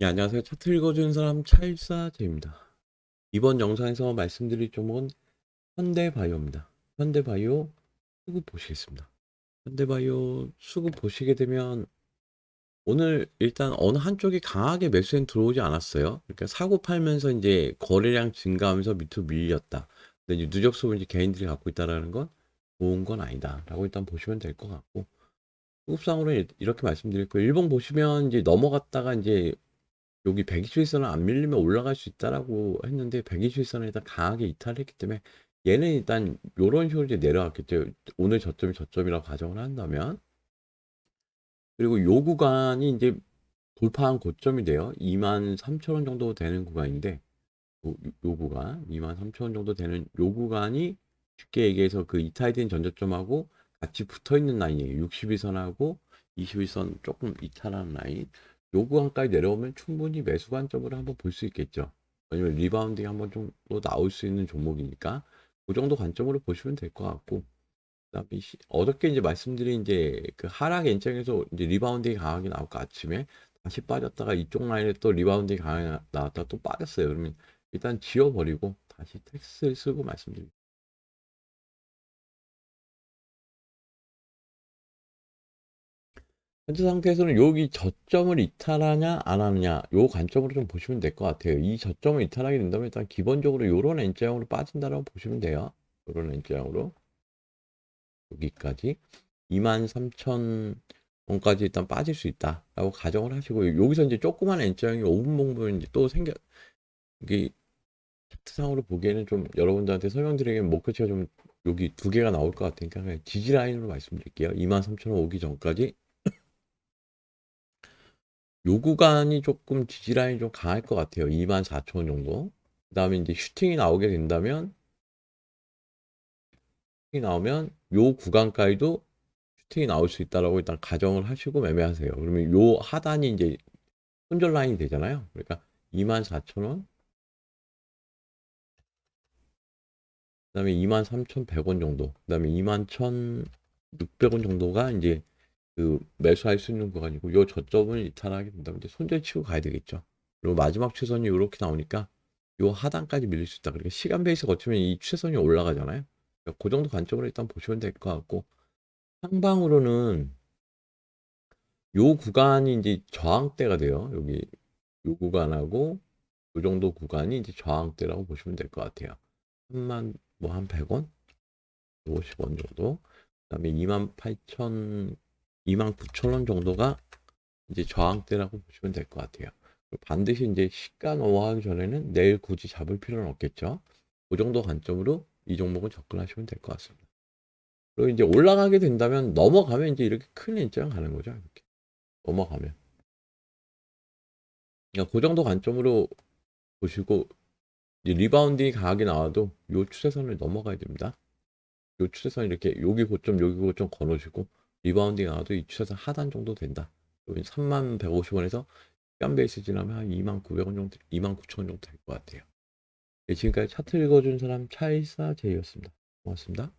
네, 안녕하세요. 차트 읽어주는 사람 찰사제입니다. 이번 영상에서 말씀드릴 종목은 현대바이오입니다. 현대바이오 수급 보시겠습니다. 현대바이오 수급 보시게 되면 오늘 일단 어느 한쪽이 강하게 매수엔 들어오지 않았어요. 그러니까 사고 팔면서 이제 거래량 증가하면서 밑으로 밀렸다. 근데 이제 누적 수급을 이제 개인들이 갖고 있다라는 건 좋은 건 아니다라고 일단 보시면 될 것 같고 수급상으로는 이렇게 거예요. 일본 보시면 이제 넘어갔다가 이제 여기 121선을 안 밀리면 올라갈 수 있다라고 했는데 121선을 일단 강하게 이탈했기 때문에 얘는 일단 요런 식으로 이제 내려왔겠죠. 오늘 저점이 저점이라고 가정을 한다면 그리고 요 구간이 이제 돌파한 고점이 돼요. 2만 3천 원 정도 되는 구간인데 요, 요 구간 2만 3천 원 정도 되는 요 구간이 쉽게 얘기해서 그 이탈된 전저점하고 같이 붙어 있는 라인이에요. 61선하고 21선 조금 이탈하는 라인. 요 구간까지 내려오면 충분히 매수 관점으로 한번 볼 수 있겠죠. 왜냐면 리바운딩 한번 정도 나올 수 있는 종목이니까 그 정도 관점으로 보시면 될 것 같고 그다음에 시- 어저께 이제 말씀드린 이제 그 하락 엔장에서 이제 리바운딩이 강하게 나올까 아침에 다시 빠졌다가 이쪽 라인에 또 리바운딩이 강하게 나- 나왔다가 또 빠졌어요. 그러면 일단 지워버리고 다시 텍스를 쓰고 말씀드립니다. 현재 상태에서는 여기 저점을 이탈하냐 안 하느냐 요 관점으로 좀 보시면 될 것 같아요. 이 저점을 이탈하게 된다면 일단 기본적으로 요런 N자형으로 빠진다라고 보시면 돼요. 요런 N자형으로 여기까지 23,000원까지 일단 빠질 수 있다라고 가정을 하시고 여기서 이제 조그만 N자형이 5분 봉분 이제 또 생겨 이게 차트상으로 보기에는 좀 여러분들한테 설명드리기엔 목표치가 좀 여기 두 개가 나올 것 같으니까 지지 라인으로 말씀드릴게요. 23,000원 오기 전까지 요 구간이 조금 지지라인이 좀 강할 것 같아요. 24,000원 정도. 그 다음에 이제 슈팅이 나오게 된다면, 슈팅이 나오면 요 구간까지도 슈팅이 나올 수 있다라고 일단 가정을 하시고 매매하세요. 그러면 요 하단이 이제 손절 라인이 되잖아요. 그러니까 24,000원. 그 다음에 23,100원 정도. 그 다음에 21,600원 정도가 이제 그 매수할 수 있는 구간이고 요 저점을 이탈하게 된다면 이제 손절 치고 가야 되겠죠. 그리고 마지막 추선이 이렇게 나오니까 요 하단까지 밀릴 수 있다. 그러니까 시간 베이스 거치면 이 추세선이 올라가잖아요. 그러니까 그 정도 관점으로 일단 보시면 될 것 같고 상방으로는 요 구간이 이제 저항대가 돼요. 여기 요 구간하고 요 정도 구간이 이제 저항대라고 보시면 될 것 같아요. 한만 뭐 한 100원? 50원 정도. 그다음에 28,000 29,000원 정도가 이제 저항대라고 보시면 될 것 같아요. 반드시 이제 시가 넘어가기 전에는 내일 굳이 잡을 필요는 없겠죠. 그 정도 관점으로 이 종목은 접근하시면 될 것 같습니다. 그리고 이제 올라가게 된다면 넘어가면 이제 이렇게 큰 인장 가는 거죠. 이렇게 넘어가면. 그러니까 그 정도 관점으로 보시고 리바운딩이 강하게 나와도 요 추세선을 넘어가야 됩니다. 요 추세선 이렇게 여기 고점 여기 고점 거놓으시고 리바운딩 나와도 이 추세선 하단 정도 된다. 여기 3만 150원에서 시간 베이스 지나면 한 2만 900원 정도, 2만 9천 원 정도 될 것 같아요. 네, 지금까지 차트 읽어준 사람 차이사 제이였습니다. 고맙습니다.